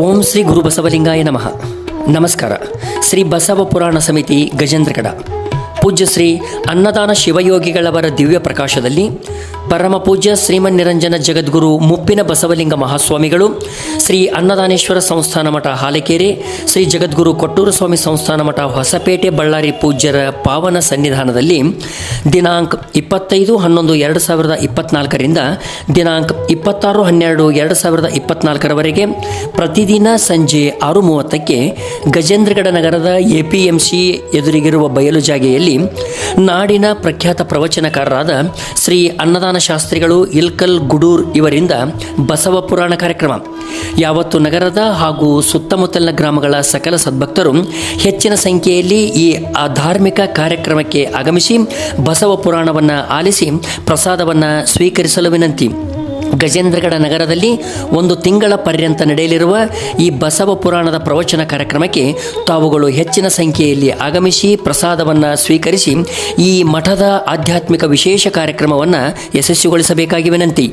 ಓಂ ಶ್ರೀ ಗುರು ಬಸವಲಿಂಗಾಯ ನಮಃ. ನಮಸ್ಕಾರ. ಶ್ರೀ ಬಸವ ಪುರಾಣ ಸಮಿತಿ ಗಜೇಂದ್ರಗಡ. ಪೂಜ್ಯ ಶ್ರೀ ಅನ್ನದಾನ ಶಿವಯೋಗಿಗಳವರ ದಿವ್ಯ ಪ್ರಕಾಶದಲ್ಲಿ ಪರಮ ಪೂಜ್ಯ ಶ್ರೀಮನ್ ನಿರಂಜನ ಜಗದ್ಗುರು ಮುಪ್ಪಿನ ಬಸವಲಿಂಗ ಮಹಾಸ್ವಾಮಿಗಳು, ಶ್ರೀ ಅನ್ನದಾನೇಶ್ವರ ಸಂಸ್ಥಾನ ಮಠ ಹಾಲೇಕೆರೆ, ಶ್ರೀ ಜಗದ್ಗುರು ಕೊಟ್ಟೂರು ಸ್ವಾಮಿ ಸಂಸ್ಥಾನ ಮಠ ಹೊಸಪೇಟೆ ಬಳ್ಳಾರಿ ಪೂಜ್ಯರ ಪಾವನ ಸನ್ನಿಧಾನದಲ್ಲಿ ದಿನಾಂಕ ಇಪ್ಪತ್ತೈದು ಹನ್ನೊಂದು ಎರಡು ಸಾವಿರದ ಇಪ್ಪತ್ನಾಲ್ಕರಿಂದ ದಿನಾಂಕ ಇಪ್ಪತ್ತಾರು ಹನ್ನೆರಡು ಎರಡು ಸಾವಿರದ ಇಪ್ಪತ್ನಾಲ್ಕರವರೆಗೆ ಪ್ರತಿದಿನ ಸಂಜೆ ಆರು ಮೂವತ್ತಕ್ಕೆ ಗಜೇಂದ್ರಗಡ ನಗರದ ಎಪಿಎಂಸಿ ಎದುರಿಗಿರುವ ಬಯಲು ಜಾಗೆಯಲ್ಲಿ ನಾಡಿನ ಪ್ರಖ್ಯಾತ ಪ್ರವಚನಕಾರರಾದ ಶ್ರೀ ಅನ್ನದಾನ ಶಾಸ್ತ್ರಿಗಳು ಇಲ್ಕಲ್ ಗುಡೂರ್ ಇವರಿಂದ ಬಸವ ಪುರಾಣ ಕಾರ್ಯಕ್ರಮ. ಯಾವತ್ತು ನಗರದ ಹಾಗೂ ಸುತ್ತಮುತ್ತಲಿನ ಗ್ರಾಮಗಳ ಸಕಲ ಸದ್ಭಕ್ತರು ಹೆಚ್ಚಿನ ಸಂಖ್ಯೆಯಲ್ಲಿ ಈ ಧಾರ್ಮಿಕ ಕಾರ್ಯಕ್ರಮಕ್ಕೆ ಆಗಮಿಸಿ ಬಸವ ಪುರಾಣವನ್ನು ಆಲಿಸಿ ಪ್ರಸಾದವನ್ನು ಸ್ವೀಕರಿಸಲು ವಿನಂತಿ. ಗಜೇಂದ್ರಗಡ ನಗರದಲ್ಲಿ ಒಂದು ತಿಂಗಳ ಪರ್ಯಂತ ನಡೆಯಲಿರುವ ಈ ಬಸವ ಪುರಾಣದ ಪ್ರವಚನ ಕಾರ್ಯಕ್ರಮಕ್ಕೆ ತಾವುಗಳು ಹೆಚ್ಚಿನ ಸಂಖ್ಯೆಯಲ್ಲಿ ಆಗಮಿಸಿ ಪ್ರಸಾದವನ್ನು ಸ್ವೀಕರಿಸಿ ಈ ಮಠದ ಆಧ್ಯಾತ್ಮಿಕ ವಿಶೇಷ ಕಾರ್ಯಕ್ರಮವನ್ನು ಯಶಸ್ವಿಗೊಳಿಸಬೇಕಾಗಿ ವಿನಂತಿ.